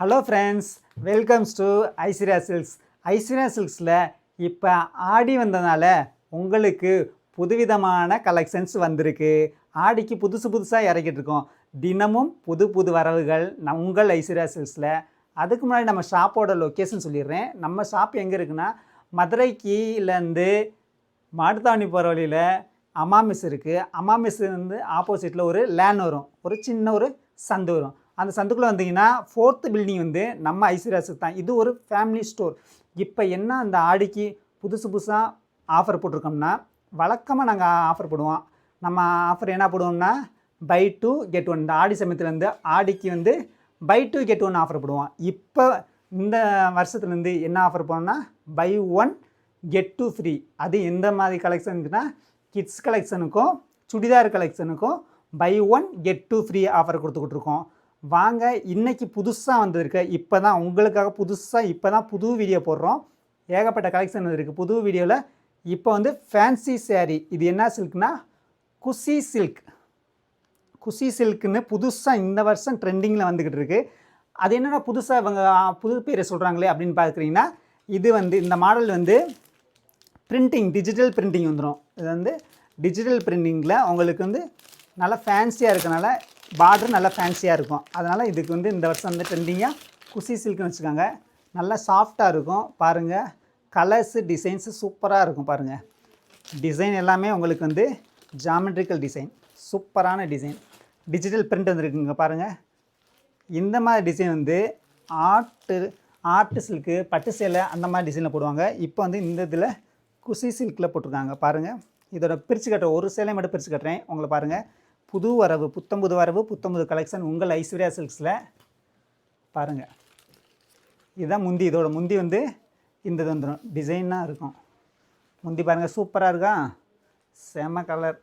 Hello friends welcomes to Aishwarya silks Aishwarya சில்க்ஸில் இப்போ ஆடி வந்ததுனால உங்களுக்கு புதுவிதமான கலெக்ஷன்ஸ் வந்திருக்கு. ஆடிக்கு புதுசு புதுசாக இறக்கிட்டு இருக்கோம். தினமும் புது புது வரவுகள் நம் உங்கள் ஐஸ்வர்யா சில்க்ஸில் அதுக்கு முன்னாடி நம்ம ஷாப்போட லொக்கேஷன் சொல்லிடுறேன். நம்ம ஷாப் எங்கே இருக்குன்னா மதுரைக்கிலேருந்து மாட்டுத்தாவணி போகிற வழியில் அமாமிஸ் இருக்குது அமாமிஸ்லேருந்து ஆப்போசிட்டில் ஒரு லேன் வரும். ஒரு சின்ன ஒரு சந்து வரும். அந்த சந்துக்குள்ளே வந்தீங்கன்னா ஃபோர்த்து பில்டிங் வந்து நம்ம ஐஸ்வர்யாஸுக்கு தான். இது ஒரு ஃபேமிலி ஸ்டோர் இப்போ என்ன அந்த ஆடிக்கு புதுசு புதுசாக ஆஃபர் போட்டிருக்கோம்னா வழக்கமாக நாங்கள் ஆஃபர் போடுவோம். நம்ம ஆஃபர் என்ன போடுவோம்னா பை டூ கெட் ஒன் இந்த ஆடி சமயத்தில் ஆடிக்கு வந்து buy two get one offer போடுவோம். இப்போ இந்த வருஷத்துலேருந்து என்ன ஆஃபர் போனோம்னா buy one get two free அது எந்த மாதிரி கலெக்ஷனுக்குன்னா கிட்ஸ் கலெக்ஷனுக்கும் churidar கலெக்ஷனுக்கும் buy one get two free offer கொடுத்துக்கிட்டு இருக்கோம். வாங்க இன்றைக்கி புதுசாக வந்திருக்க. இப்போ தான் உங்களுக்காக புதுசாக இப்போ தான் புது வீடியோ போடுறோம். ஏகப்பட்ட கலெக்ஷன் இருக்குது புது வீடியோவில் இப்போ வந்து ஃபேன்சி சேரீ இது என்ன சில்க்னா குஷி சில்க் குஷி சில்க்குன்னு புதுசாக இந்த வருஷம் ட்ரெண்டிங்கில் வந்துக்கிட்டு இருக்குது அது என்னென்னா புதுசாக இவங்க புது பேரை சொல்கிறாங்களே அப்படின்னு பார்க்குறீங்கன்னா இது வந்து இந்த மாடல் வந்து பிரிண்டிங் டிஜிட்டல் பிரிண்டிங் வந்துடும் இது வந்து டிஜிட்டல் பிரிண்டிங்கில் உங்களுக்கு வந்து நல்லா ஃபேன்சியாக இருக்கனால பார்டர் நல்லா ஃபேன்சியாக இருக்கும். அதனால் இதுக்கு வந்து இந்த வருஷம் வந்து ட்ரெண்டிங்காக குஷி சில்க்னு வச்சுக்கோங்க. நல்லா சாஃப்டாக இருக்கும். பாருங்கள் கலர்ஸு டிசைன்ஸு சூப்பராக இருக்கும் பாருங்கள் டிசைன் எல்லாமே உங்களுக்கு வந்து ஜாமெட்ரிக்கல் டிசைன் சூப்பரான டிசைன் டிஜிட்டல் பிரிண்ட் வந்துருக்குங்க பாருங்கள் இந்த மாதிரி டிசைன் வந்து ஆர்ட்டு ஆர்ட்டு சில்க்கு பட்டு சேலை அந்த மாதிரி டிசைனில் போடுவாங்க. இப்போ வந்து இந்த இதில் குஷி சில்கில் போட்டிருக்காங்க பாருங்கள் இதோட பிரித்து கட்டுற ஒரு சேலை மட்டும் பிரித்து கட்டுறேன். உங்களை பாருங்கள் புது வரவு புத்தம் புது வரவு புத்தம் புது கலெக்ஷன் உங்கள் ஐஸ்வர்யா சில்க்ஸில் பாருங்கள் இதுதான் முந்தி இதோட முந்தி வந்து இந்த இது வந்துடும் டிசைனாக இருக்கும். முந்தி பாருங்கள் சூப்பராக இருக்கா? செம கலர்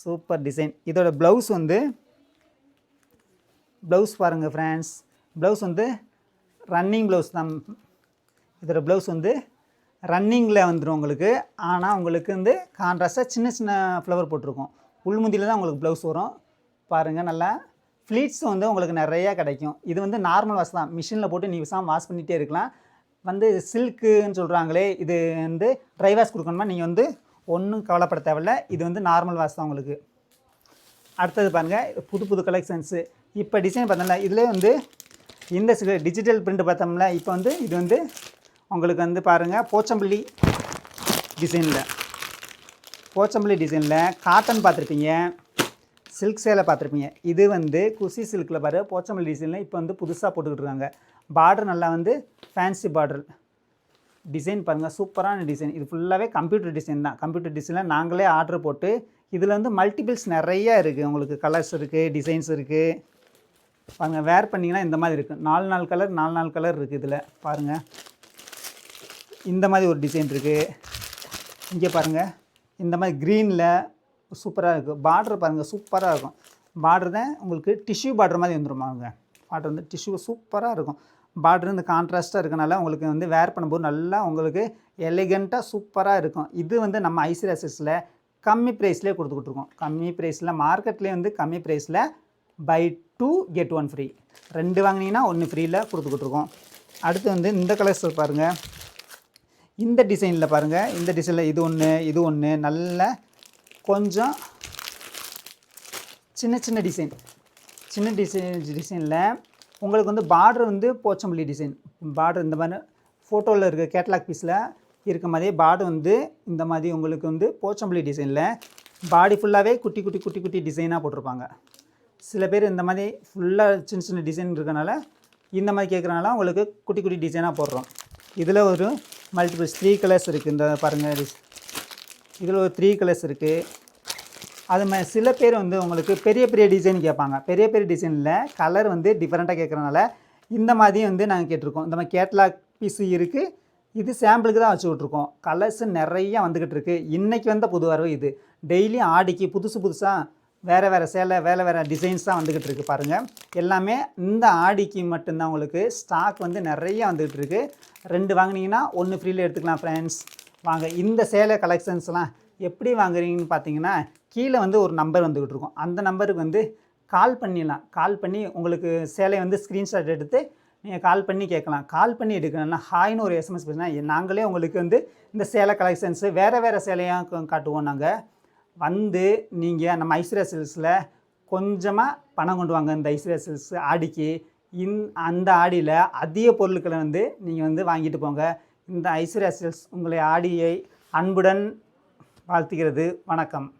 சூப்பர் டிசைன். இதோட ப்ளவுஸ் வந்து ப்ளவுஸ் பாருங்கள் ஃப்ரெண்ட்ஸ் ப்ளவுஸ் வந்து ரன்னிங் ப்ளவுஸ் தான். இதோட ப்ளவுஸ் வந்து ரன்னிங்கில் வந்துடும் உங்களுக்கு. ஆனால் உங்களுக்கு வந்து கான்ட்ராஸ்டாக சின்ன சின்ன ஃப்ளவர் போட்டிருக்கும். உள்முந்தியில் தான் உங்களுக்கு ப்ளவுஸ் வரும். பாருங்கள் நல்லா ஃப்ளீட்ஸ் வந்து உங்களுக்கு நிறையா கிடைக்கும். இது வந்து நார்மல் வாஷ் தான். மிஷினில் போட்டு நீ விசாம வாஷ் பண்ணிகிட்டே இருக்கலாம். வந்து சில்க்குன்னு சொல்கிறாங்களே இது வந்து ட்ரை வாஷ் கொடுக்கணுமா? நீங்கள் வந்து ஒன்றும் கவலைப்பட தேவையில்ல. இது வந்து நார்மல் வாஷ் தான் உங்களுக்கு. அடுத்தது பாருங்கள் புது புது கலெக்ஷன்ஸு இப்போ டிசைன் பார்த்தோம்ல இதிலே வந்து இந்த டிஜிட்டல் பிரிண்ட் பார்த்தோம்ல இப்போ வந்து இது வந்து உங்களுக்கு வந்து பாருங்கள் போச்சம்பள்ளி டிசைனில் போச்சம்பள்ளி டிசைனில் காட்டன் பார்த்துருப்பீங்க. சில்க் சேலை பார்த்துருப்பீங்க. இது வந்து குசி சில்கில் பாரு போச்சம்பள்ளி டிசைனில் இப்போ வந்து புதுசாக போட்டுக்கிட்டு இருக்காங்க. பார்டர் நல்லா வந்து ஃபேன்சி பார்டர் டிசைன் பாருங்கள் சூப்பரான டிசைன் இது ஃபுல்லாகவே கம்ப்யூட்டர் டிசைன் தான். கம்ப்யூட்டர் டிசைனில் நாங்களே ஆர்டர் போட்டு இதில் வந்து மல்டிபிள்ஸ் நிறைய இருக்குது உங்களுக்கு கலர்ஸ் இருக்குது டிசைன்ஸ் இருக்குது பாருங்கள் வேர் பண்ணிங்கன்னா இந்த மாதிரி இருக்குது நாலு நாலு கலர் நாலு நாலு கலர் இருக்குது இதில். பாருங்கள் இந்த மாதிரி ஒரு டிசைன் இருக்குது இங்கே பாருங்கள் இந்த மாதிரி க்ரீனில் சூப்பராக இருக்குது பார்டர் பாருங்கள் சூப்பராக இருக்கும். பார்டர் தான் உங்களுக்கு டிஷ்யூ பார்டர் மாதிரி வந்துருமாங்க பார்டர் வந்து டிஷ்யூ சூப்பராக இருக்கும். பார்டர் இந்த கான்ட்ராஸ்ட்டாக இருக்கனால உங்களுக்கு வந்து வேர் பண்ணும்போது நல்லா உங்களுக்கு எலிகண்ட்டாக சூப்பராக இருக்கும். இது வந்து நம்ம ஐசிராசிஸில் கம்மி ப்ரைஸ்லேயே கொடுத்துக்கிட்டுருக்கோம் கம்மி ப்ரைஸில் மார்க்கெட்லேயே வந்து கம்மி ப்ரைஸில் buy two get one free ரெண்டு வாங்கினீங்கன்னா ஒன்று ஃப்ரீயில் கொடுத்துக்கிட்டுருக்கோம் அடுத்து வந்து இந்த கலர்ஸ் பாருங்கள் இந்த டிசைனில் பாருங்கள் இந்த டிசைனில் இது ஒன்று இது ஒன்று நல்ல கொஞ்சம் சின்ன சின்ன டிசைன். சின்ன டிசைன் டிசைனில் உங்களுக்கு வந்து பார்டர் வந்து போச்சம்பள்ளி டிசைன். பார்டர் இந்த மாதிரி ஃபோட்டோவில் இருக்க கேட்லாக் பீஸில் இருக்க மாதிரியே பார்டர் வந்து இந்த மாதிரி உங்களுக்கு வந்து போச்சம்பள்ளி டிசைனில் பாடி ஃபுல்லாகவே குட்டி குட்டி குட்டி குட்டி டிசைனாக போட்டிருப்பாங்க. சில பேர் இந்த மாதிரி ஃபுல்லாக சின்ன சின்ன டிசைன் இருக்கனால இந்த மாதிரி கேட்குறனால உங்களுக்கு குட்டி குட்டி டிசைனாக போடுறோம். இதில் ஒரு மல்டிபிள்ஸ் த்ரீ கலர்ஸ் இருக்குது இந்த பாருங்கள் இதில் ஒரு த்ரீ கலர்ஸ் இருக்குது அது மாதிரி சில பேர் வந்து உங்களுக்கு பெரிய பெரிய டிசைன் கேட்பாங்க. பெரிய பெரிய டிசைனில் கலர் வந்து டிஃப்ரெண்ட்டாக கேட்குறனால இந்த மாதிரி வந்து நாங்கள் கேட்டிருக்கோம். இந்த மாதிரி கேட்லாக் பீஸு இருக்குது இது சாம்பிளுக்கு தான் வச்சு விட்ருக்கோம் கலர்ஸ் நிறையா வந்துக்கிட்டு இருக்குது இன்றைக்கி வந்த புது வரவு இது. டெய்லியும் ஆடிக்கு புதுசு புதுசாக வேறு வேறு சேலை வேறு வேறு டிசைன்ஸ் தான் வந்துக்கிட்டு இருக்குது பாருங்கள் எல்லாமே இந்த ஆடிக்கு மட்டும்தான் உங்களுக்கு ஸ்டாக் வந்து நிறைய வந்துக்கிட்டு இருக்குது ரெண்டு வாங்குனீங்கன்னா ஒன்று ஃப்ரீயில் எடுத்துக்கலாம் ஃப்ரெண்ட்ஸ் வாங்க இந்த சேலை கலெக்ஷன்ஸ்லாம் எப்படி வாங்குறீங்கன்னு பார்த்தீங்கன்னா கீழே வந்து ஒரு நம்பர் வந்துக்கிட்டு இருக்கும். அந்த நம்பருக்கு வந்து கால் பண்ணிடலாம். கால் பண்ணி உங்களுக்கு சேலையை வந்து ஸ்க்ரீன்ஷாட் எடுத்து நீங்கள் கால் பண்ணி கேட்கலாம். கால் பண்ணி எடுக்கணும்னா ஹாய்னு ஒரு எஸ்எம்எஸ் பண்ணால் நாங்களே உங்களுக்கு வந்து இந்த சேலை கலெக்ஷன்ஸு வேறு வேறு சேலையாக காட்டுவோம் நாங்கள் வந்து நீங்கள் நம்ம ஐஸ்வர்யா சில்ஸில் கொஞ்சமாக பணம் கொண்டு வாங்க. இந்த ஐஸ்வர்யா சில்ஸ் ஆடிக்கு. இந் அந்த ஆடியில் அதிக பொருட்களை வந்து நீங்கள் வந்து வாங்கிட்டு போங்க. இந்த ஐஸ்வர்யா சில்ஸ் உங்களை ஆடியை அன்புடன் வாழ்த்துகிறது. வணக்கம்.